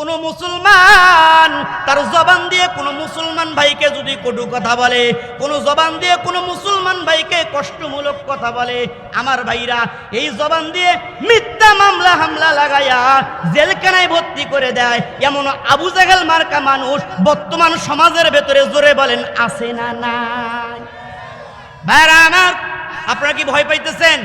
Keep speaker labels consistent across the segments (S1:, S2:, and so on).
S1: কোনো মুসলমান, তার জবান দিয়ে কোনো মুসলমান ভাইকে যদি কটু কথা বলে, কোনো জবান দিয়ে কোনো মুসলমান ভাইকে কষ্টমূলক কথা বলে, আমার ভাইরা, এই জবান দিয়ে মিথ্যা মামলা, হামলা লাগাইয়া জেলখানায় ভর্তি করে দেয়। এমন আবু জাহেল মার্কা মানুষ বর্তমান সমাজের ভেতরে জোরে বলেন, আছে না নাই? ভাইরা আমার, আপনারা কি ভয় পাইতেছেন?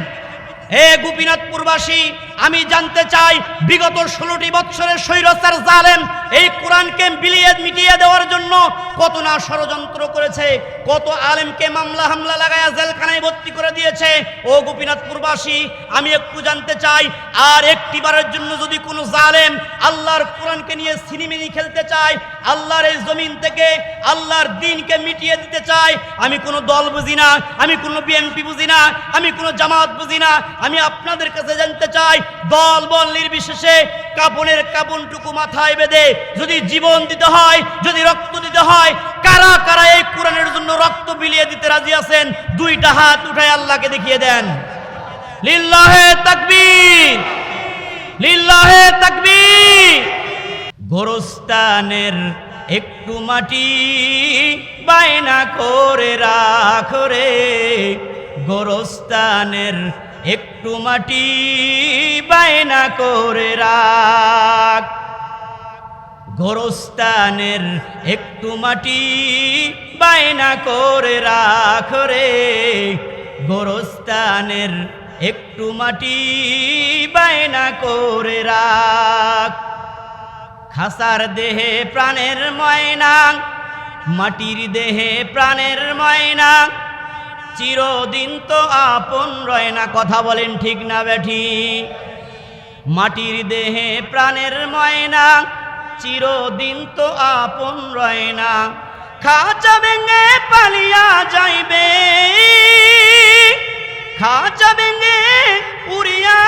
S1: হে গোপীনাথপুরবাসী আমি জানতে চাই, বিগত ষোলোটি বৎসরের স্বৈরচার জালেম এই কোরআনকে বিলিয়ে মিটিয়ে দেওয়ার জন্য কত না ষড়যন্ত্র করেছে, কত আলেমকে মামলা হামলা লাগায়া জেলখানায় ভর্তি করে দিয়েছে। ও গোপীনাথপুরবাসী, আমি একটু জানতে চাই, আর একটিবারের জন্য যদি কোনো জালেম আল্লাহর কোরআনকে নিয়ে সিনেমিনি খেলতে চায়, আল্লাহর এই জমিন থেকে, আল্লাহর দিনকে মিটিয়ে দিতে চায়, আমি কোনো দল বুঝি না, আমি কোনো বিএনপি বুঝি না, আমি কোনো জামাত বুঝি না, আমি আপনাদের কাছে জানতে চাই দল বল নির্বিশেষে কাপনের কাপনটুকু মাথায় বেঁধে যদি জীবন দিতে হয়, যদি রক্ত দিতে হয়, কারা কারা এই কোরআনের জন্য রক্ত বিলিয়ে দিতে রাজি আছেন? দুইটা হাত উঠায় আল্লাহকে দেখিয়ে দেন। লিল্লাহে তাকবীর। লিল্লাহে তাকবীর। গোরস্তানের একটু মাটি বায়না করে রাখো রে। গোরস্তানের একটু মাটি বায়না করে রাখ। গোরস্তানের একটু মাটি বায়না করে রাখ রে। গোরস্তানের একটু মাটি বায়না করে রাখ। খাসার দেহে প্রাণের ময়না, মাটির দেহে প্রাণের ময়না চিরদিন তো আপন রয় না, কথা বলেন ঠিক না বেঠি। মাটির দেহে প্রাণের ময়না, চিরদিন তো আপন রয় না। খাঁচা ভেঙে পালিয়া যাইবে, খাঁচা ভেঙে উড়িয়া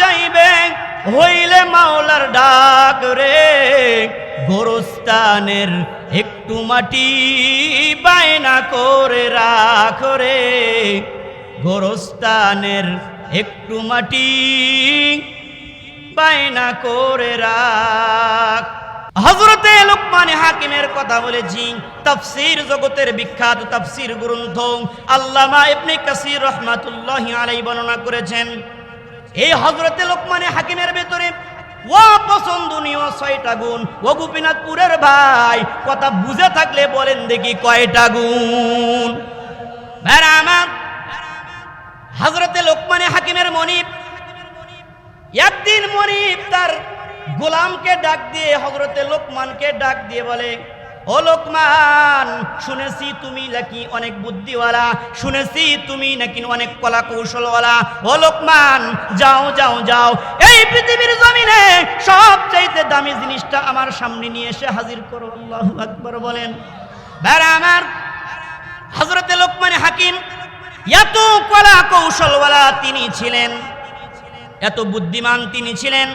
S1: যাইবে। হইলে মাওলার ডাক রে। গোরস্তানের একটু মাটি বায়না করে রাখ রে। গোরস্তানের একটু মাটি বায়না করে রাখ। হজরতে লোকমানে হাকিমের কথা বলেছি। তাফসির জগতের বিখ্যাত তাফসির গ্রন্থ আল্লামা ইবনে কাসির রহমাতুল্লাহ আলাই বর্ণনা করেছেন। এই হজরতে লোকমানে হাকিমের ভেতরে, ও পছন্দনীয় ছয়টা গুণ, ও গোপীনাথপুরের ভাই, কথা বুঝে থাকলে বলেন দেখি কয়টা গুণ? ভাইরা আমার হজরতে লোকমানে হাকিমের মনিব, একদিন মনিব তার গোলামকে ডাক দিয়ে হজরতে লোকমানকে ডাক দিয়ে বলে ও লোকমান, শুনেছি তুমি নাকি অনেক বুদ্ধিওয়ালা, শুনেছি তুমি নাকি অনেক কলা কৌশলওয়ালা ও লোকমান, যাও যাও যাও। এই পৃথিবীর জমিনে সবচাইতে দামি জিনিসটা আমার সামনে নিয়ে এসে হাজির করো, আল্লাহ আকবর বলেন। বেড়া আমার হজরতে লোকমানে হাকিম, এত কলা কৌশলওয়ালা তিনি ছিলেন, এত বুদ্ধিমান তিনি ছিলেন।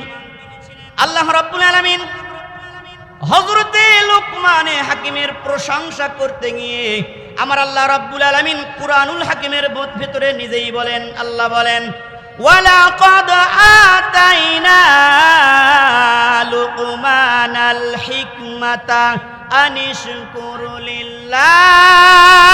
S1: আল্লাহ রাব্বুল আলামিন হজরতে লোকমানে হাকিমের প্রশংসা করতে গিয়ে আমার আল্লাহ রাব্বুল আলামিন কুরআনুল হাকিমের বোধ ভেতরে নিজেই বলেন, আল্লাহ বলেন, ওয়ালাকাদ আতাইনা হিকমাতা আনিস লিল্লাহ।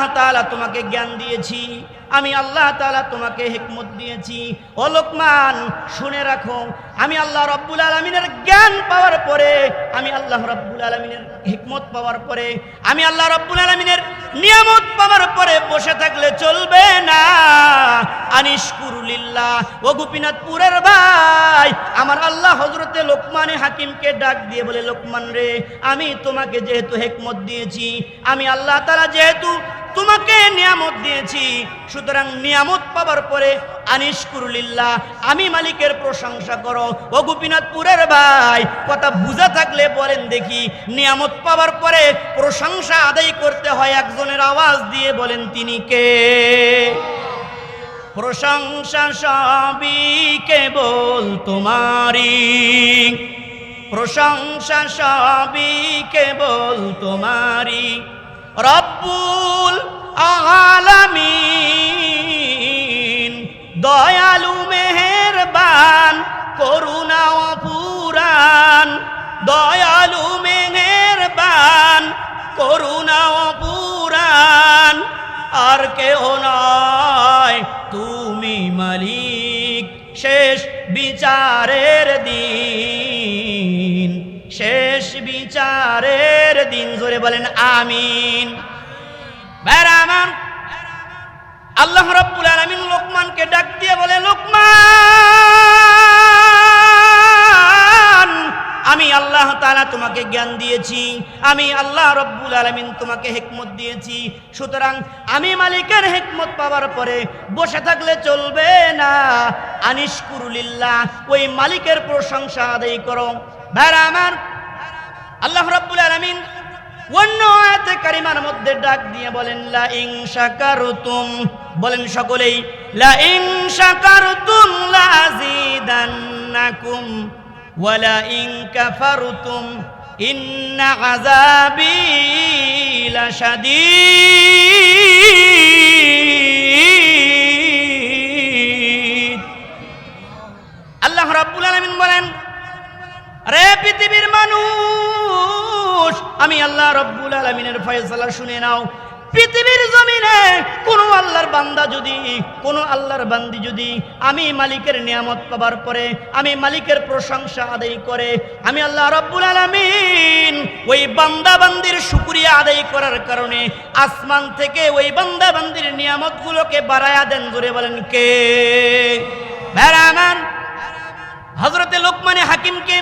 S1: আল্লাহ তাআলা তোমাকে জ্ঞান দিয়েছি, আমি আল্লাহ তাআলা তোমাকে হেকমত দিয়েছি। ও লোকমান, শুনে রাখো, আমি আল্লাহ রব্বুল আলমিনের জ্ঞান পাওয়ার পরে, আমি আল্লাহ রব্বুল আলমিনের হিকমত পাওয়ার পরে, আমি আল্লাহ রব্বুল আলমিনের নিয়ামত পাওয়ার পরে বসে থাকলে চলবে না। আনিশকুরুলিল্লাহ, ও গোপীনাথপুরের ভাই, আমার আল্লাহ হজরতে লোকমানে হাকিমকে ডাক দিয়ে বলে, লোকমান রে, আমি তোমাকে যেহেতু হেকমত দিয়েছি, আমি আল্লাহ তারা যেহেতু তোমাকে নিয়ামত দিয়েছি। সুতরাং নিয়ামত পাবার পরে আনিশকুরুলিল্লাহ আমি মালিকের প্রশংসা করো। ও গোপীনাথপুরের ভাই, কথা বুঝা থাকলে বলেন দেখি। নিয়ামত পাবার পরে প্রশংসা আদায় করতে হয় একজনের আওয়াজ দিয়ে বলেন, তিনি কে? প্রশংসা সবই কেবল তোমারই। প্রশংসা সবই কেবল তোমারই। রব্বুল আলামিন, দয়ালু মেহেরবান, করুণা অপুরাণ দয়ালু মেহেরবান, করুণা অপুরাণ আর কেহ নয়, তুমি মালিক, শেষ বিচারের দিন। শেষ বিচারের দিন। জোরে বলেন, আমিন। আল্লাহ রব্বুল আলামিন লোকমানকে ডাক দিয়ে বলে, লোকমান, আমি আল্লাহ তাআলা তোমাকে জ্ঞান দিয়েছি, আমি আল্লাহ রব্বুল আলামিন তোমাকে হেকমত দিয়েছি। সুতরাং আমি মালিকের হেকমত পাওয়ার পরে বসে থাকলে চলবে না। আনিশকুরুলিল্লাহ ওই মালিকের প্রশংসা আদায় করো। ভাইরা আমার আল্লাহ রাব্বুল আলামিন অন্য আয়াতে কারিমার মধ্যে ডাক দিয়ে বলেন লা ইন শাকারতুম। বলেন সকলেই লা ইন শাকারতুম লাযিদান্নাকুম ওয়া লা ইন কাফারতুম ইন্না আযাবি লাশাদীদ। আল্লাহ রাব্বুল আলামিন বলেন রে পৃথিবীর মানুষ আমি আল্লাহ রব্বুল আলমিনের ফয়সালা শুনে নাও। পৃথিবীর জমিনে কোন আল্লাহর বান্দা যদি, কোন আল্লাহর বান্দি যদি আমি মালিকের নিয়ামত পাবার পরে, আমি মালিকের প্রশংসা আদায় করে, আমি আল্লাহ রব্বুল আলমিন ওই বান্দা বান্দির শুকুরিয়া আদায় করার কারণে আসমান থেকে ওই বান্দা বান্দির নিয়ামতগুলোকে বাড়ায়া দেন জোরে বলেন কে? ভেড়ামান হজরতে লোকমানে হাকিমকে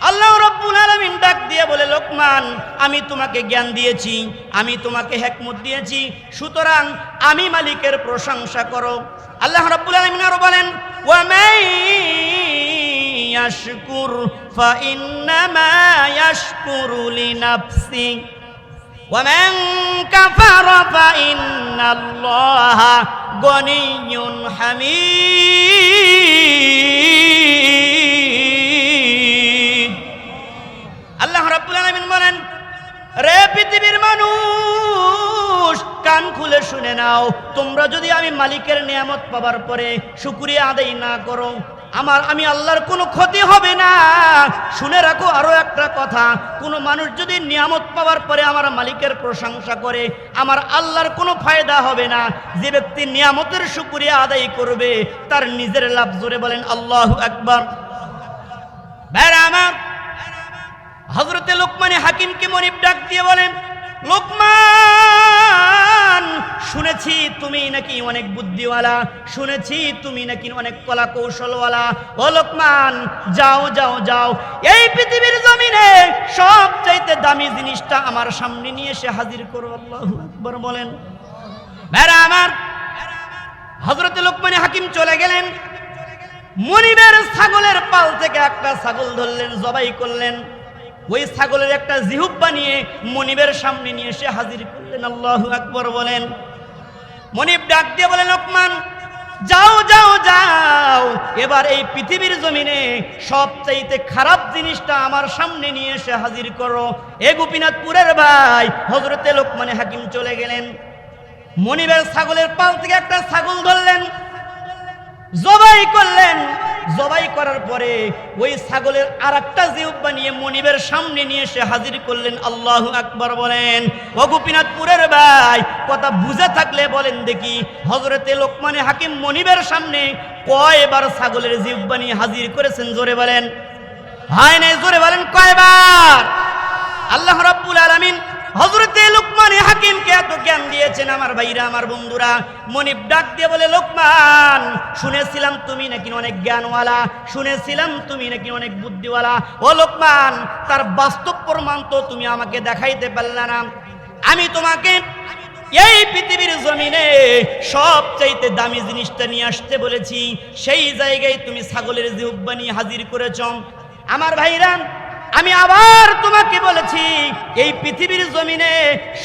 S1: আল্লাহ রব্বুল আলামিন ডাক দিয়ে বলে লোকমান আমি তোমাকে জ্ঞান দিয়েছি আমি তোমাকে হেকমত দিয়েছি সুতরাং আমি মালিকের প্রশংসা করো আল্লাহ রব্বুল আলামিন আরো বলেন ওয়ামাই ইয়াশকুর ফাইন্নামা ইয়াশকুরু লিনাফসি ومن كفر فإن الله غني حميد শুনে নাও, তোমরা যদি আমি মালিকের নিয়ামত পাবার পরে শুকরিয়া আদায় না করো, আমার, আমি আল্লাহর কোনো ক্ষতি হবে না। শুনে রাখো আরও একটা কথা, কোনো মানুষ যদি নিয়ামত পাওয়ার পরে আমার মালিকের প্রশংসা করে, আমার আল্লাহর কোনো ফায়দা হবে না। যে ব্যক্তি নিয়ামতের শুকরিয়া আদায় করবে, তার নিজের লাভ জোরে বলেন, আল্লাহ একবার হজরতে লোকমানে হাকিমকে মনিব ডাক দিয়ে বলেন লোকমান, শুনেছি তুমি নাকি অনেক বুদ্ধিওয়ালা, শুনেছি তুমি নাকি অনেক কলা কৌশলওয়ালা ও লোকমান, যাও যাও যাও, এই পৃথিবীর জমিনে সব চাইতে দামি জিনিসটা আমার সামনে নিয়ে এসে হাজির করো, আল্লাহ আকবর বলেন। ভেড়া আমার হজরতে লোকমানে হাকিম চলে গেলেন মনিবের ছাগলের পাল থেকে একটা ছাগল ধরলেন, জবাই করলেন। ওই ছাগলের একটা জিহুব বানিয়ে মনিবের সামনে নিয়ে এসে হাজির করলেন। আল্লাহ আকবর বলেন। মনিব ডাক দিয়ে বলেন, লোকমান, যাও যাও যাও। এবার এই পৃথিবীর জমিনে সবচাইতে খারাপ জিনিসটা আমার সামনে নিয়ে এসে হাজির করো। এ গোপীনাথপুরের ভাই হজরতে লোকমানে হাকিম চলে গেলেন। মনিবের ছাগলের পাল থেকে একটা ছাগল ধরলেন। জবাই করলেন। জবাই করার পরে ওই ছাগলের আর একটা জিউব বানিয়ে মনিবের সামনে নিয়ে এসে হাজির করলেন, আল্লাহ আকবর বলেন, ও গোপীনাথপুরের ভাই, কথা বুঝে থাকলে বলেন দেখি হজরতে লোকমানে হাকিম মনিবের সামনে কয়বার ছাগলের জিউব বানিয়ে হাজির করেছেন? জোরে বলেন। হয় নাই, জোরে বলেন কয়বার? আল্লাহ রাব্বুল আলামিন হজরতে লোকমানে হাকিমকে এত জ্ঞান দিয়েছেন আমার ভাইরা, আমার বন্ধুরা। মনিব ডাক দিয়ে বলে, লোকমান, শুনেছিলাম তুমি নাকি অনেক জ্ঞানওয়ালা, শুনেছিলাম তুমি নাকি অনেক বুদ্ধিওয়ালা। ও লোকমান, তার বাস্তব প্রমাণ তো তুমি আমাকে দেখাইতে পারলে না। আমি তোমাকে এই পৃথিবীর জমিনে সবচাইতে দামি জিনিসটা নিয়ে আসতে বলেছি। সেই জায়গায় তুমি ছাগলের জিহ্বা নিয়ে হাজির করেছ। আমার ভাইরা আমি আবার তোমাকে বলেছি, এই পৃথিবীর জমিনে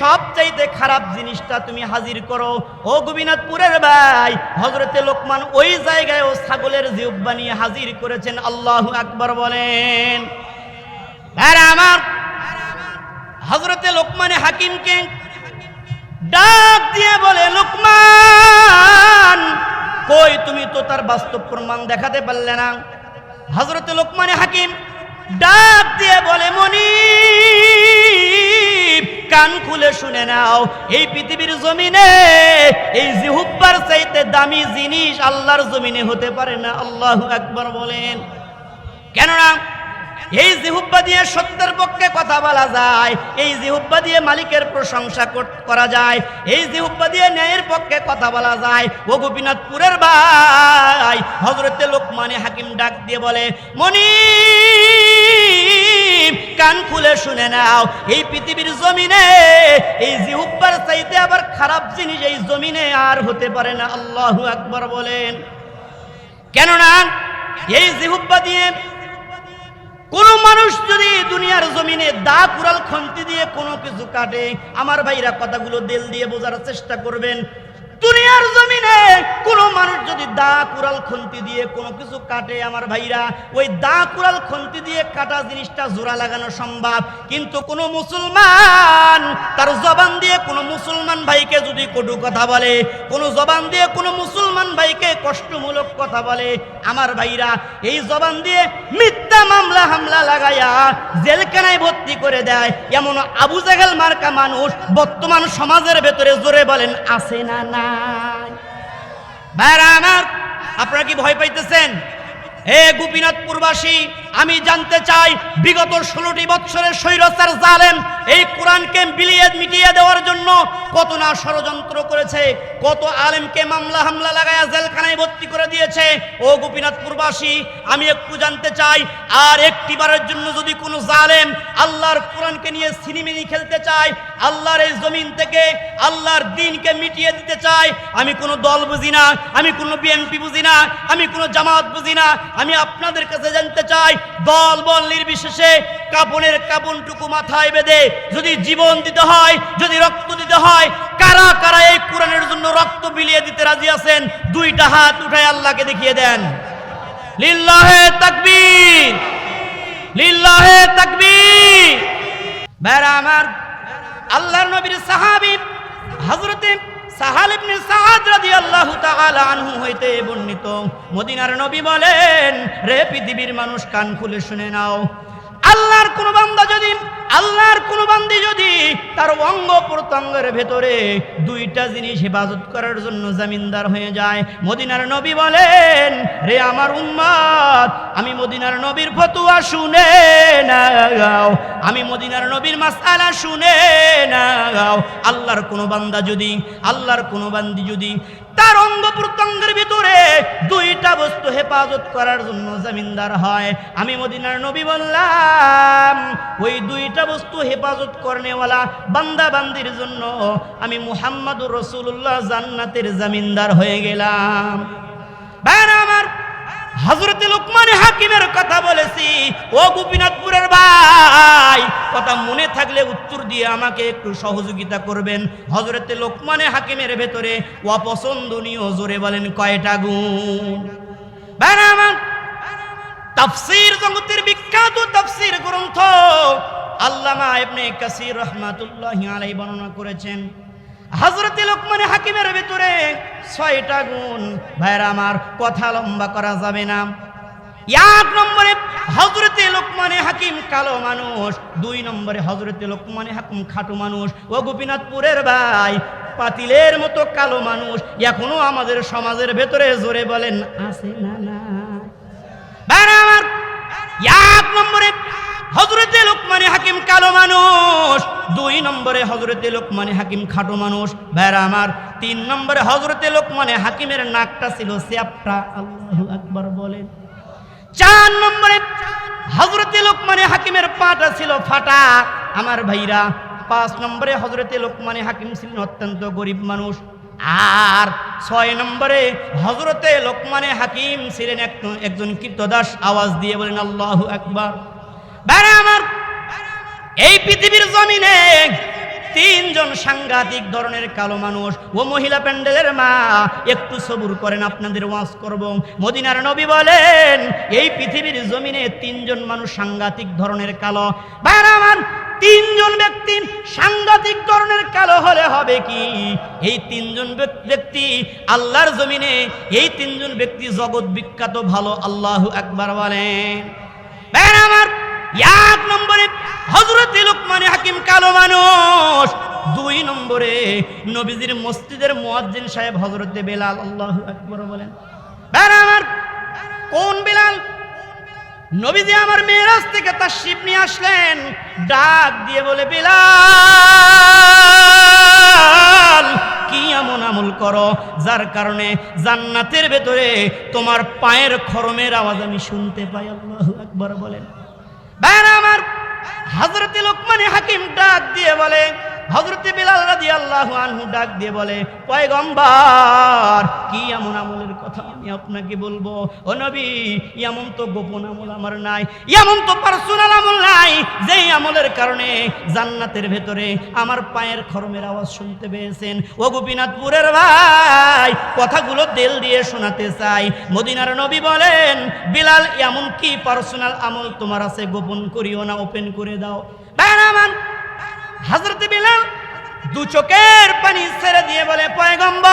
S1: সবচাইতে খারাপ জিনিসটা তুমি হাজির করো। ও গোবিনাথপুরের ভাই হজরতে লোকমান ওই জায়গায় ও ছাগলের জিহ্বা নিয়ে হাজির করেছেন, আল্লাহ আকবর বলেন। আমার হজরতে লোকমানে হাকিমকে ডাক দিয়ে বলে, লোকমান, কই তুমি তো তার বাস্তব প্রমাণ দেখাতে পারলে না? হজরতে লোকমানে হাকিম ডাক দিয়ে বলে মনি কান খুলে শুনে নাও, এই পৃথিবীর জমিনে, এই জিহুব্বার চাইতে দামি জিনিস আল্লাহর জমিনে হতে পারে না। আল্লাহ একবার বলেন। কেননা, এই জিহুব্বা দিয়ে সত্যের পক্ষে কথা বলা যায়, এই জিহুব্বা দিয়ে মালিকের প্রশংসা কর- যায়, এই জিহুব্বা দিয়ে ন্যায়ের পক্ষে কথা বলা যায়। ও গোপীনাথপুরের ভাই হজরতে লোকমানে হাকিম ডাক দিয়ে বলে মনি কান খুলে শুনে নাও, এই পৃথিবীর জমিনে, এই জিহুব্বার চাইতে আবার খারাপ জিনিস এই জমিনে আর হতে পারে না। আল্লাহু আকবার বলেন। কেননা, এই জিহুব্বা দিয়ে কোন মানুষ যদি দুনিয়ার জমিনে দা কুড়াল খন্তি দিয়ে কোনো কিছু কাটে, আমার ভাইরা কথাগুলো দিল দিয়ে বোঝার চেষ্টা করবেন, দুনিয়ার যদি দা কুড়াল খন্তি দিয়ে কোনো কিছু কাটে আমার ভাইরা। ওই দা কুড়াল খন্তি দিয়ে কাটা জিনিসটা জোড়া লাগানো সম্ভব। কিন্তু কোনো মুসলমান, তার জবান দিয়ে কোনো মুসলমান ভাইকে যদি কটু কথা বলে, কোনো জবান দিয়ে কোনো মুসলমান ভাইকে কষ্টমূলক কথা বলে, আমার ভাইরা, এই জবান দিয়ে মিথ্যা মামলা, হামলা লাগাইয়া জেলখানায় ভর্তি করে দেয়। এমন আবু জাহেল মার্কা মানুষ বর্তমান সমাজের ভেতরে জোরে বলেন, আছে না নাই ভাইরা আমার আপনারা কি ভয় পাইতেছেন? হে গোপীনাথপুরবাসী, আমি জানতে চাই, বিগত ষোলোটি বৎসরের স্বৈরচার জালেম এই কোরআনকে বিলিয়ে মিটিয়ে দেওয়ার জন্য কত না ষড়যন্ত্র করেছে, কত আলেমকে মামলা হামলা লাগায়া জেলখানায় ভর্তি করে দিয়েছে। ও গোপীনাথপুরবাসী, আমি একটু জানতে চাই, আর একটিবারের জন্য যদি কোনো জালেম আল্লাহর কোরআনকে নিয়ে সিনেমিনি খেলতে চায়, আল্লাহর এই জমিন থেকে, আল্লাহর দিনকে মিটিয়ে দিতে চাই আমি কোনো দল বুঝি না, আমি কোনো বিএনপি বুঝি না, আমি কোনো জামাত বুঝি না আমি আপনাদের কাছে জানতে চাই দল বল নির্বিশেষে কাপনের কাপনটুকু মাথায় বেঁধে যদি জীবন দিতে হয়, যদি রক্ত দিতে হয়, কারা কারা এই কোরআনের জন্য রক্ত বিলিয়ে দিতে রাজি আছেন? দুইটা হাত উঠায় আল্লাহকে দেখিয়ে দেন। লিল্লাহে তাকবীর। লিল্লাহে তাকবীর। বেড়া আমার আল্লাহর নবীর সাহাবী, হযরতে সাহাল ইবনে সাআদ রাদিয়াল্লাহু তাআলা আনহু হইতে বর্ণিত। মদিনার নবী বলেন, রে পৃথিবীর মানুষ কান খুলে শুনে নাও। আল্লাহর কোন বান্দা যদি, আল্লাহর কোন বান্দি যদি তার অঙ্গ প্রত্যঙ্গের ভেতরে দুইটা জিনিস হেফাজত করার জন্য জামিনদার হয়ে যায়। মদিনার নবী বলেন, রে আমার উম্মত আমি মদিনার নবীর ফতুয়া শুনে নাও। আমি মদিনার নবীর মাসালা শুনে নাও। আল্লাহর কোন বান্দা যদি, আল্লাহর কোন বান্দি যদি তার অঙ্গ প্রত্যঙ্গের ভিতরে দুইটা বস্তু হেফাজত করার জন্য জমিনদার হয়। আমি মদিনার নবী বললাম, ওই দুইটা বস্তু হেফাজত করনেওয়ালা বান্দা বান্দির জন্য আমি মুহাম্মদুর রসুল্লাহ জান্নাতের জমিনদার হয়ে গেলাম। আমার হজরতে লোকমানে হাকিমের কথা বলেছি। ও গোপীনাথপুরের ভাই, কথা মনে থাকলে উত্তর দিয়ে আমাকে একটু সহযোগিতা করবেন। হজরতে লোকমানে হাকিমের ভেতরে অপছন্দনীয় জোরে বলেন, কয়টা গুণ? আমার জগতের বিখ্যাত তাফসীর গ্রন্থ আল্লামা ইবনে কাসির রহমাতুল্লাহি আলাইহি বর্ণনা করেছেন। হযরতে লোকমান হাকিমের ভিতরে ছয়টা গুণ। ভাইরা আমার কথা লম্বা করা যাবে না। এক নম্বরে হজরতে লোকমানে হাকিম কালো মানুষ, দুই নম্বরে হজরতে লোকমানে হাকিম খাটো মানুষ। ও গোপীনাথপুরের ভাই পাতিলের মতো কালো মানুষ, এখনও আমাদের সমাজের ভেতরে জোরে বলেন, আছে না না আমার এক নম্বরে হজরতে লোকমানে হাকিম কালো মানুষ, দুই নম্বরে হজরতে লোকমানে হাকিম খাটো মানুষ। ভাইরা আমার, তিন নম্বরে হজরতে লোকমানে হাকিমের নাকটা ছিল স্যাপটা, আল্লাহ আকবার বলেন। চার নম্বরে হজরতে লোকমানে হাকিমের পাটা ছিল ফাটা। আমার ভাইরা, পাঁচ নম্বরে হজরতে লোকমানে হাকিম ছিলেন অত্যন্ত গরিব মানুষ। আর ছয় নম্বরে হজরতে লোকমানে হাকিম ছিলেন এক- একজন কীর্তদাস, আওয়াজ দিয়ে বলেন আল্লাহ একবার বাইরে আমার এই পৃথিবীর জমিনে তিনজন সাংঘাতিক ধরনের কালো মানুষ ও মহিলা প্যান্ডেলের মা, একটু সবুর করেন, আপনাদের ওয়াজ করব। মদিনার নবী বলেন, এই পৃথিবীর জমিনে তিনজন মানুষ সাংঘাতিক ধরনের কালো। বাইরে আমার তিনজন ব্যক্তি সাংঘাতিক ধরনের কালো হলে হবে কি? এই তিনজন ব্যক্তি আল্লাহর জমিনে, এই তিনজন ব্যক্তি জগৎ বিখ্যাত, ভালো, আল্লাহ একবার বলেন। বাইরে আমার এক নম্বরে হজরত লোকমানে হাকিম কালো মানুষ, দুই নম্বরে নবীজির মসজিদের মুয়াজ্জিন সাহেব হজরতে বেলাল, আল্লাহ একবার বলেন। আমার কোন বেলাল? নবীজি আমার মেয়েরাজ থেকে তার শিব নিয়ে আসলেন, ডাক দিয়ে বলে, বিলাল, কি এমন আমল করো যার কারণে জান্নাতের ভেতরে তোমার পায়ের খরমের আওয়াজ আমি শুনতে পাই? আল্লাহ একবার বলেন। হজরতে লোকমানে হাকিম ডাক দিয়ে বলে হজরতে বিলাল রাদি আল্লাহ আনহু ডাক দিয়ে বলে, পয়গম্বর, কি এমন আমলের কথা আমি আপনাকে বলব? ও নবী, এমন তো গোপন আমল আমার নাই, এমন তো পার্সোনাল আমল নাই, যেই আমলের কারণে জান্নাতের ভেতরে আমার পায়ের খরমের আওয়াজ শুনতে পেয়েছেন। ও গোপীনাথপুরের ভাই, কথাগুলো তেল দিয়ে শোনাতে চাই। মদিনার নবী বলেন, বিলাল, এমন কি পার্সোনাল আমল তোমার আছে? গোপন করিও না ওপেন করে দাও। আমার হাজরতে বিলাল দু চোখের পানি ছেড়ে দিয়ে বলে, পয়গম্বর,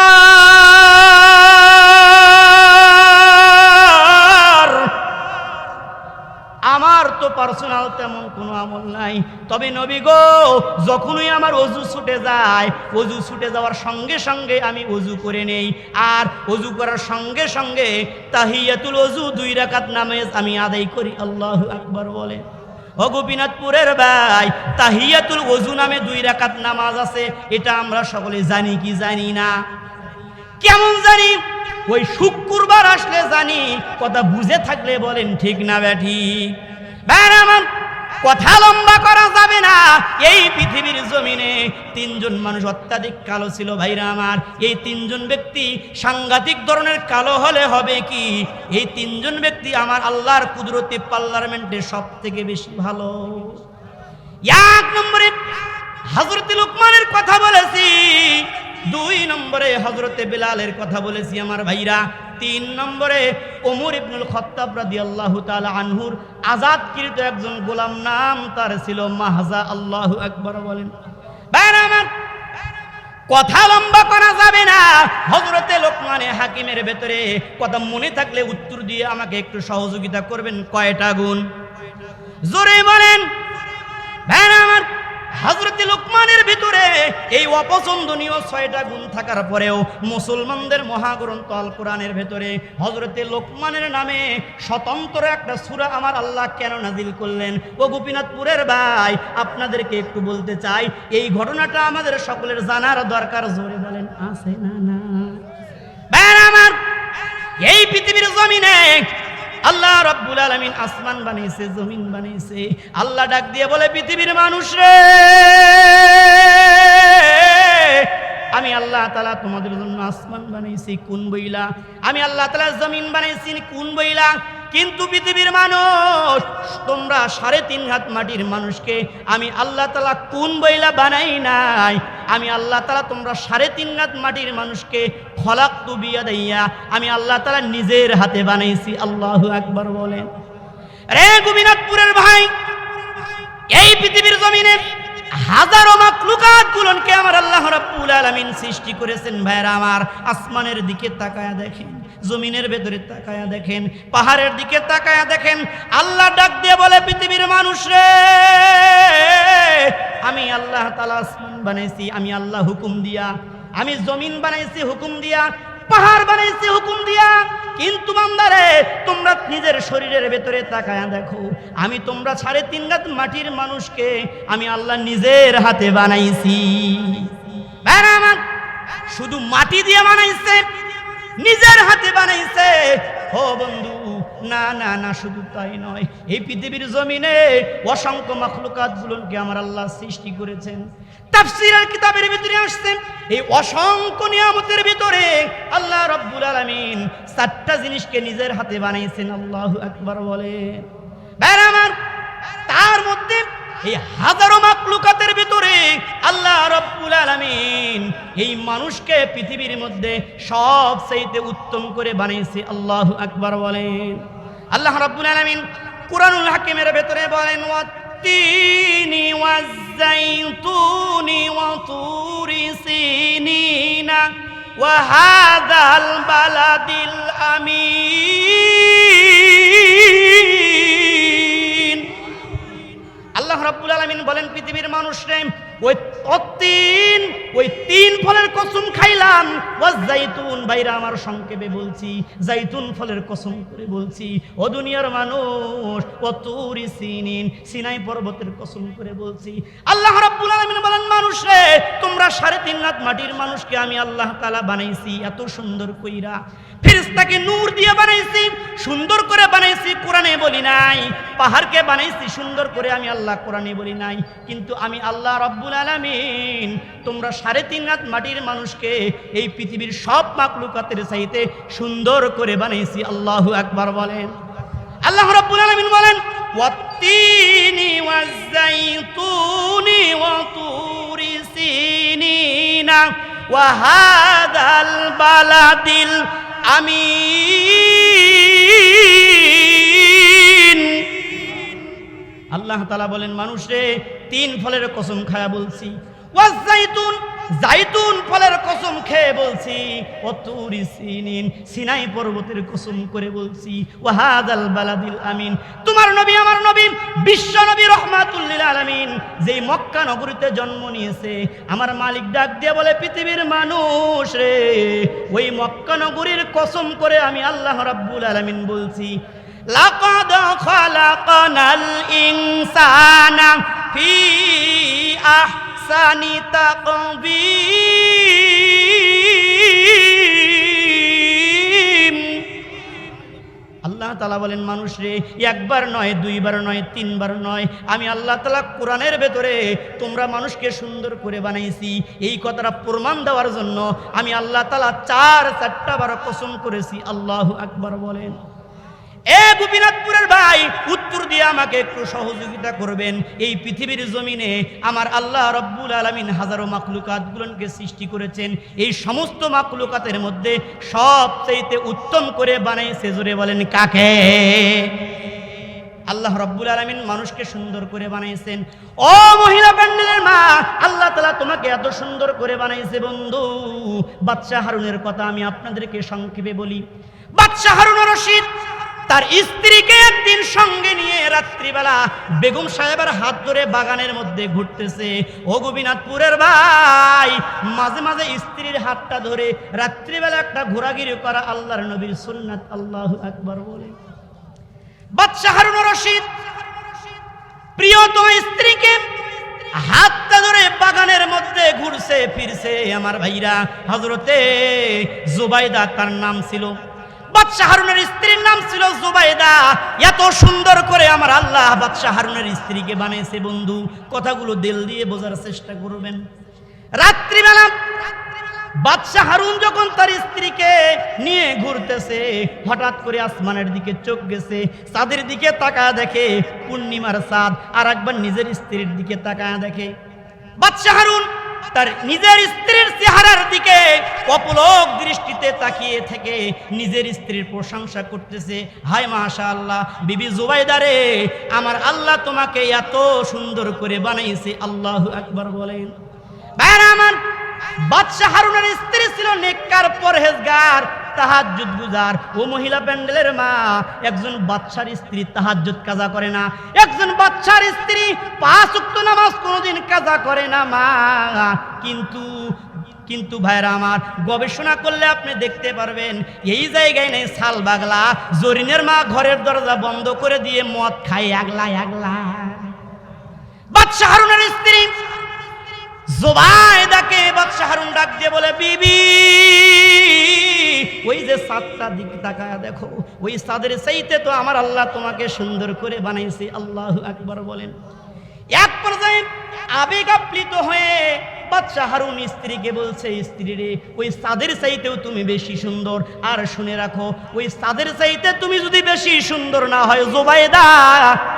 S1: আমার তো পার্সোনাল তেমন কোনো আমল নাই। তবে নবী গো, যখনই আমার অজু ছুটে যায়, অজু ছুটে যাওয়ার সঙ্গে সঙ্গে আমি অজু করে নেই। আর অজু করার সঙ্গে সঙ্গে তাহিয়াতুল অজু দুই রাকাত নামাজ আমি আদায় করি। আল্লাহ আকবার বলে। ও গোপীনাথপুরের ভাই, তাহিয়াতুল ওজু নামে দুই রাকাত নামাজ আছে, এটা আমরা সকলে জানি কি জানি না? কেমন জানি? ওই শুক্রবার আসলে জানি, কথা বুঝে থাকলে বলেন ঠিক না ব্যাঠি আমার কথা লম্বা করা যাবে না। এই পৃথিবীর জমিনে তিনজন মানুষ অত্যাধিক কালো ছিল ভাইরা আমার। এই তিনজন ব্যক্তি সাংঘাতিক ধরনের কালো হলে হবে কি? এই তিনজন ব্যক্তি আমার আল্লাহর কুদরতি পার্লামেন্টে সব থেকে বেশি ভালো। এক নম্বরে হজরত লুকমানের কথা বলেছি। দুই নম্বরে হজরতে বিলালের কথা বলেছি আমার ভাইরা। তিন নম্বরে ওমর ইবনুল খত্তাব রাদিয়াল্লাহু তাআলা আনহুর আজাদকৃত একজন গোলাম নাম তার ছিল মাহজা, আল্লাহু আকবার বলেন। কথা লম্বা করা যাবে না। হজরতে লোকমানে হাকিমের ভেতরে কথা মনে থাকলে উত্তর দিয়ে আমাকে একটু সহযোগিতা করবেন, কয়টা গুণ? জোরে বলেন। হজরত লোকমানের ভিতরে এই অপছন্দনীয় ছয়টা গুণ থাকার পরেও মুসলমানদের মহাগ্রন্থ আল কোরআনের ভেতরে হজরতে লোকমানের নামে স্বতন্ত্র একটা সুরা আমার আল্লাহ কেন নাজিল করলেন? ও গোপীনাথপুরের ভাই, আপনাদেরকে একটু বলতে চাই, এই ঘটনাটা আমাদের সকলের জানার দরকার, জোরে বলেন, আছে না না? আমার, এই পৃথিবীর জমিনে আল্লাহ রব্বুল আলমিন আসমান বানিয়েছে, জমিন বানিয়েছে। আল্লাহ ডাক দিয়ে বলে, পৃথিবীর মানুষ রে, আমি আল্লাহ তালা তোমাদের জন্য আসমান বানাইছি কোন বইলা? আমি আল্লাহ তালা জমিন বানাইছি কোন বইলা? কিন্তু পৃথিবীর মানুষ, তোমরা সাড়ে তিন হাত মাটির মানুষকে আমি আল্লাহ তালা কোন বইলা বানাই নাই? আমি আল্লাহ তালা তোমরা সাড়ে তিন রাত মাটির মানুষকে খলাক তুবিয়া দাইয়া আমি আল্লাহ তালা নিজের হাতে বানাইছি। আল্লাহ একবার বলেন। রে গোবিনাথপুরের ভাই, এই পৃথিবীর জমিনে হাজারো মাকলুকাত গুলনকে আমার আল্লাহ রাব্বুল আলামিন সৃষ্টি করেছেন। ভাইরা আমার আসমানের দিকে তাকায়া দেখেন। জমিনের ভেতরে তাকায়া দেখেন, পাহাড়ের দিকে তাকায়া দেখেন, আল্লাহ ডাক দিয়ে বলে, পৃথিবীর মানুষ রে, আমি আল্লাহ তালা আসমান বানাইছি, আমি আল্লাহ হুকুম দিয়া, আমি জমিন বানাইছি, হুকুম দিয়া, পাহাড় বানাইছি, হুকুম দিয়া, কিন্তু বান্দারে, তোমরা নিজের শরীরের ভেতরে তাকায়া দেখো, আমি তোমরা সাড়ে তিন রাত মাটির মানুষকে, আমি আল্লাহ নিজের হাতে বানাইছি। শুধু মাটি দিয়ে বানাইছে নিজের হাতে বানাইছে। ও বন্ধু, না না না, শুধু তাই নয়, এই পৃথিবীর জমিনে অসংখ্য মখলুকাত গুলোকে আমার আল্লাহ সৃষ্টি করেছেন। তাফসিরের কিতাবের ভিতরে আসছেন এই অসংখ্য নিয়ামতের ভিতরে আল্লাহ রব্বুল আলমিন চারটা জিনিসকে নিজের হাতে বানাইছেন, আল্লাহ একবার বলে ভাইরা আমার তার মধ্যে এই হাজারো মাকলুকাতের ভিতরে আল্লাহ রব্বুল আলমিন এই মানুষকে পৃথিবীর মধ্যে সব সেইতে উত্তম করে বানিয়েছে। আল্লাহ আকবার বলেন। আল্লাহ রব্বুল আলমিন কুরআনুল হাকিমের ভেতরে বলেন ওয়াত্তিনি ওয়াজ্জাইতুনি ওয়াতুরি সিনিনা ওয়াহাদাল বালাদিল আমিন। আল্লাহ রাব্বুল আলামিন বলেন পৃথিবীর মানুষ রে ওই তিন ওই তিন ফলের কসম খাইলাম জাইতুন আমার সংক্ষেপে বলছি, জাইতুন ফলের কসম করে বলছি, ও দুনিয়ার মানুষ সিনিন, সিনাই পর্বতের কসম করে বলছি, আল্লাহ রাব্বুল আলামিন বলেন তোমরা সাড়ে তিন রাত মাটির মানুষকে আমি আল্লাহ তাআলা বানাইছি, এত সুন্দর কইরা। ফেরেশতাকে নূর দিয়ে বানাইছি, সুন্দর করে বানাইছি, কোরআনে বলি নাই। পাহাড়কে বানাইছি, সুন্দর করে আমি আল্লাহ কোরআনে বলি নাই। কিন্তু আমি আল্লাহ রব্বুল আলামিন, তোমরা সাড়ে তিন রাত মাটির মানুষকে এই পৃথিবীর সব মাকলুকাতের চাইতে সুন্দর করে বানাইছি, আল্লাহু আকবার বলেন। আল্লাহ রব্বুল আলামিন বলেন, ওয়াত্তিনি ওয়াজ্জাইতুনি ওয়াতুরি ওয়াহাদাল বালাদিল আমিন। আল্লাহ তালা বলেন মানুষে তিন ফলের কসম খায়া বলছি ওয়াজাইতুন জাইতুন ফলের কসম খেয়ে বলছি অতুরি সিনিন সিনাই পর্বতের কসম করে বলছি ওয়াহাদাল বালাদিল আমিন তোমার নবী আমার নবী বিশ্ব নবী রহমাতুল্লিল আলামিন যেই মক্কা নগরীতে জন্ম নিয়েছে আমার মালিক ডাক দিয়ে বলে পৃথিবীর মানুষ রে ওই মক্কা নগরীর কসম করে আমি আল্লাহ রাব্বুল আলামিন বলছি لقد خلقنا الإنسان في أحسن আহসানি তালা বলেন, মানুষ রে, একবার নয়, দুইবার নয়, তিনবার নয়, আমি আল্লাহ তালা কোরআনের ভেতরে তোমরা মানুষকে সুন্দর করে বানাইছি। এই কথাটা প্রমাণ দেওয়ার জন্য আমি আল্লাহ তালা চার, চারটা বার কসম করেছি। আল্লাহ আকবার বলেন। এ গোপীনাথপুর ভাই, উত্তর দিয়ে আমাকে একটু সহযোগিতা করবেন। এই পৃথিবীর জমিনে আমার আল্লাহ রব্বুল আলমিন হাজারো মাকলুকাতগুলোকে সৃষ্টি করেছেন। এই সমস্ত মাকলুকাতের মধ্যে সবচাইতে উত্তম করে বানাইছে জোরে বলেন কাকে? আল্লাহ রব্বুল আলমিন মানুষকে সুন্দর করে বানাইছেন। ও মহিলা প্যান্ডেলের মা, আল্লাহ তালা তোমাকে এত সুন্দর করে বানাইছে বন্ধু। বাচ্চা হারুনের কথা আমি আপনাদেরকে সংক্ষেপে বলি। বাচ্চা হারুন রশিদ তার স্ত্রীকে একদিন সঙ্গে নিয়ে রাত্রিবেলা বেগম সাহেবের হাত ধরে বাগানের মধ্যে ঘুরতেছে। ও গোপীনাথপুরের ভাই, মাঝে মাঝে স্ত্রীর হাতটা ধরে রাত্রিবেলা একটা ঘোরাগিরি করা আল্লাহর নবীর সুন্নাত, আল্লাহ একবার বলে। বাদশাহ হারুন রশিদ, প্রিয়তম স্ত্রীকে হাতটা ধরে বাগানের মধ্যে ঘুরছে, ফিরছে। আমার ভাইরা হজরতে জুবাইদা তার নাম ছিল। বাদশাহ হারুনের স্ত্রীর নাম ছিল জুবাইদা। এত সুন্দর করে আমার আল্লাহ বাদশাহ হারুনের স্ত্রীকে বানিয়েছে বন্ধু। কথাগুলো দিল দিয়ে বোঝার চেষ্টা করবেন। রাত্রিবেলা বাদশাহ হারুন যখন তার স্ত্রীকে নিয়ে ঘুরতেছে, হঠাৎ করে আসমানের দিকে চোখ গেছে চাঁদের দিকে তাকায় দেখে, পূর্ণিমার চাঁদ আর একবার নিজের স্ত্রীর দিকে তাকায় দেখে। বাদশাহ হারুন তার নিজের স্ত্রীর চেহারার দিকে অপলক দৃষ্টিতে তাকিয়ে থেকে নিজের স্ত্রীর প্রশংসা করতেছে, হায় মাশা আল্লাহ বিবি জুবাইদারে আমার আল্লাহ তোমাকে এত সুন্দর করে বানাইছে, আল্লাহ একবার বলেন। আমার বাদশাহ হারুনের স্ত্রী ছিল নেককার পরহেজগার, তাহাজ্জুদ গুজার। ও মহিলা প্যান্ডেলের মা, একজন বাচ্চার স্ত্রী তাহাজ্জুদ কাজা করে না। একজন বাচ্চার স্ত্রী পাঁচ উক্ত নামাজ কোনোদিন কাজা করে না মা। কিন্তু কিন্তু ভাইরা আমার, গবেষণা করলে আপনি দেখতে পারবেন, এই জায়গায় নেই শাল বাগলা। জরিনের মা ঘরের দরজা বন্ধ করে দিয়ে মদ খায় আগলা আগলা বাদশাহ হারুনের স্ত্রী জোবায়দাকে বাদশাহ হারুন ডাক দিয়ে বলে, বিবি, ওই যে সাতটা দিক তাকায় দেখো, ওই সাদের সেইতে তো আমার আল্লাহ তোমাকে সুন্দর করে বানাইছে। আল্লাহ আকবার বলেন। এক পর্যায়ে আবেগ আপ্লিত হয়ে বাচ্চা হারুন স্ত্রীকে বলছে, স্ত্রী রে, ওই সাদের চাইতেও তুমি বেশি সুন্দর। আর শুনে রাখো, ওই সাদের চাইতে তুমি যদি বেশি সুন্দর না হয় জোবাইদা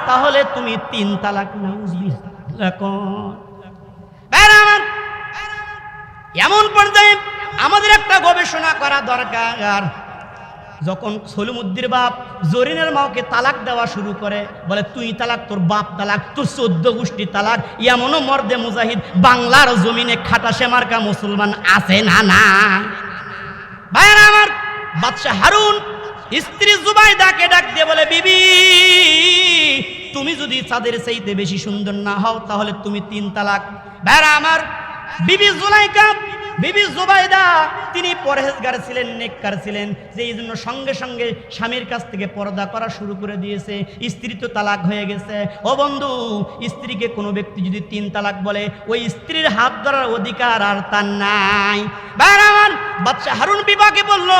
S1: তাহলে তুমি তিন তালাক আমার এমন পর্যায়ে আমাদের একটা গবেষণা করা দরকার। যখন সলিমুদ্দির বাপ জরিনের মাওকে তালাক দেওয়া শুরু করে, বলে, তুই তালাক, তোর বাপ তালাক, তোর চোদ্দ গোষ্ঠী তালাক, এমনও মর্দে মুজাহিদ, বাংলার জমিনে খাটা সেমার্কা মুসলমান আছে না না? ভাইয়ারা আমার, বাদশাহ হারুন স্ত্রী জুবাইদাকে ডাক দিয়ে বলে, বিবি, তুমি যদি চাঁদের চাইতে বেশি সুন্দর না হও, তাহলে তুমি তিন তালাক। ভাইয়ারা আমার বিবি জুলাইকা, বিবি জুবাইদা, তিনি পরহেজগার ছিলেন, নেককার ছিলেন। যে এই জন্য সঙ্গে সঙ্গে স্বামীর কাছ থেকে পর্দা করা শুরু করে দিয়েছে। স্ত্রী তো তালাক হয়ে গেছে। ও বন্ধু, স্ত্রীকে কোনো ব্যক্তি যদি তিন তালাক বলে, ওই স্ত্রীর হাত ধরার অধিকার আর তার নাই। আমার বাদশাহ হারুন বিবাকে বলল,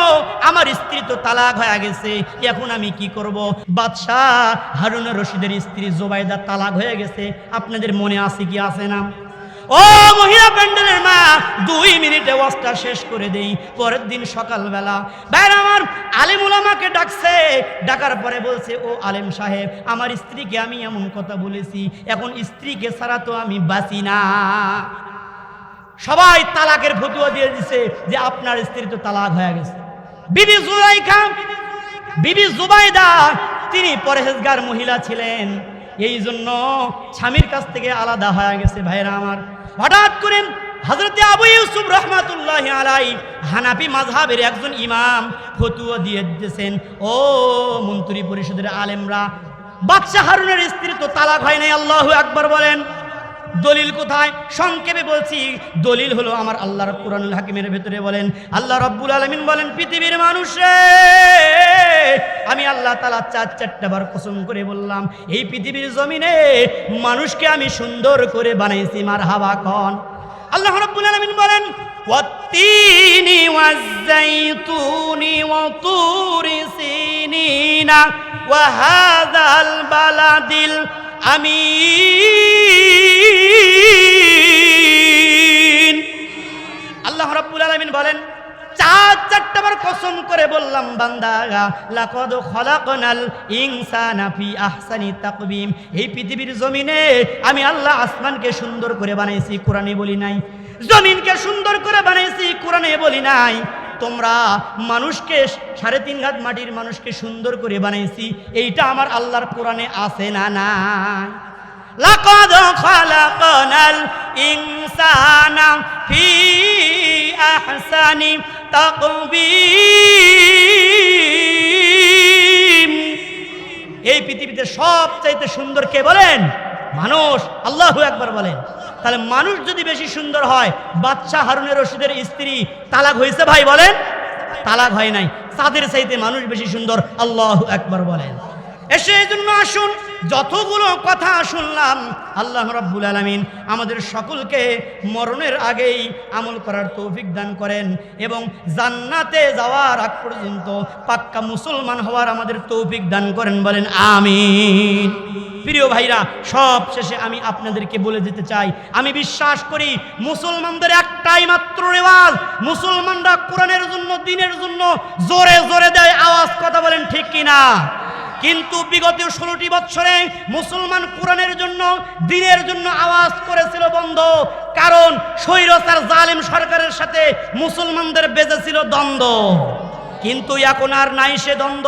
S1: আমার স্ত্রী তো তালাক হয়ে গেছে, এখন আমি কি করব? বাদশাহ হারুন রশিদের স্ত্রী জোবাইদা তালাক হয়ে গেছে। আপনাদের মনে আছে কি, আছে না? ও মহিলা প্যান্ডেলের মা, দুই মিনিটে ওয়াজটা শেষ করে দেই। পরের দিন সকালবেলা বাইরে আমার আলিমুল আমাকে ডাকছে। ডাকার পরে বলছে, ও আলেম সাহেব, আমার স্ত্রীকে আমি এমন কথা বলেছি, এখন স্ত্রীকে ছাড়া তো আমি বাঁচি না। সবাই তালাকের ফতুয়া দিয়ে দিছে যে আপনার স্ত্রী তো তালাক হয়ে গেছে। বিবি জুবাই জুলাইখা, বিবি জুবাইদা, তিনি পরহেজগার মহিলা ছিলেন। এই জন্য স্বামীর কাছ থেকে আলাদা হয়ে গেছে, ভাইরা আমার হঠাৎ করেন হজরতে আবু ইউসুফ রহমাতুল্লাহ আলাই হানাফি মাঝহাবের একজন ইমাম ফতুয়া দিয়ে দিয়েছেন ও মন্ত্রী পরিষদের আলেমরা, বাদশাহ হারুনের স্ত্রী তো তালাক হয় নাই, আল্লাহ একবার বলেন। দলিল কোথায়? সংক্ষেপে বলছি, দলিল হলো আমার আল্লাহ কোরআনুল হাকিমের ভেতরে বলেন, আল্লাহ রব্বুল আলমিন বলেন, পৃথিবীর মানুষে, আমি আল্লাহ তালা চার চারটা বার কসম করে বললাম, এই পৃথিবীর জমিনে মানুষকে আমি সুন্দর করে বানাইছি মার হাবা কন। আল্লাহ রব্বুল আলমিন বলেন আমি ওয়াহাদাল আল্লাহ রাব্বুল আলামিন বলেন, চার চারটা বার কসম করে বললাম, বান্দা, লাকদ খলাকনাল ইনসানা ফি আহসানি তাকবীম। এই পৃথিবীর জমিনে আমি আল্লাহ আসমানকে সুন্দর করে বানাইছি, কোরআনে বলি নাই। জমিনকে সুন্দর করে বানাইছি, কোরআনে বলি নাই। তোমরা মানুষকে সাড়ে তিন ঘাত মাটির মানুষকে সুন্দর করে বানাইছি, এইটা আমার আল্লাহর কোরআনে আছে না নাই? لقد خلقنا الإنسان في أحسن تقويم এই পৃথিবীতে সবচাইতে সুন্দর কে বলেন মানুষ আল্লাহ একবার বলেন তাহলে মানুষ যদি বেশি সুন্দর হয় বাচ্চা হারুনের রশিদের স্ত্রী তালাক হয়েছে ভাই বলেন তালাক হয় নাই তাদের চাইতে মানুষ বেশি সুন্দর আল্লাহ একবার বলেন এসে জন্য আসুন। যতগুলো কথা শুনলাম, আল্লাহ রাব্বুল আলামিন আমাদের সকলকে মরণের আগেই আমল করার তৌফিক দান করেন এবং জান্নাতে যাওয়ার আগ পর্যন্ত পাক্কা মুসলমান হওয়ার আমাদের তৌফিক দান করেন, বলেন আমিন। প্রিয় ভাইরা, সব শেষে আমি আপনাদেরকে বলে দিতে চাই, আমি বিশ্বাস করি মুসলমানদের একটাই মাত্র রেওয়াজ, মুসলমানরা কোরআনের জন্য, দিনের জন্য জোরে জোরে দেয়, আওয়াজ, কথা বলেন ঠিক কিনা? কিন্তু বিগত ষোলোটি বৎসরে মুসলমান কোরআনের জন্য, দিনের জন্য আওয়াজ করেছিল বন্ধ। কারণ স্বৈরচার জালিম সরকারের সাথে মুসলমানদের বেজেছিল দ্বন্দ্ব। কিন্তু এখন আর নাই সে দ্বন্দ্ব।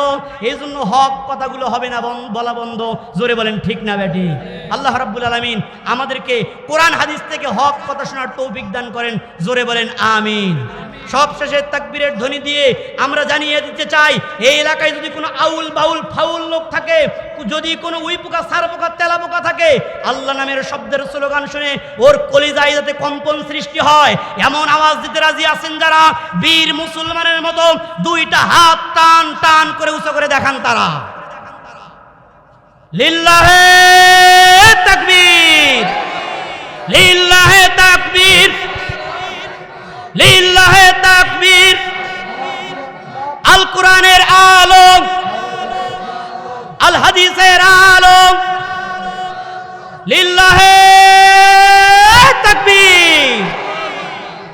S1: এই জন্য হক কথাগুলো হবে না বলা বন্ধ। জোরে বলেন, ঠিক না বেটি আল্লাহ রাব্বুল আলমিন আমাদেরকে কোরআন হাদিস থেকে হক কথা শোনার তৌফিক দান করেন। জোরে বলেন, আমিন। সব শেষে তাকবীরের ধ্বনি দিয়ে আমরা জানিয়ে দিতে চাই, এই এলাকায় যদি কোনো আউল বাউল ফাউল লোক থাকে, যদি কোনো উই পোকা, সার পোকা, তেলা পোকা থাকে, আল্লাহ নামের শব্দের স্লোগান শুনে ওর কলিজায় যাতে কম্পন সৃষ্টি হয়। এমন আওয়াজ দিতে রাজি আছেন যারা? বীর মুসলমানের মতো দুইটা হাত টান টান করে উঁচু করে দেখান তারা। লিল্লাহে তাকবীর লিল্লাহে তাকবীর, লিল্লাহে তাকবীর আল কোরআনের আলোক আল হাদিসের আলোক লিল্লাহে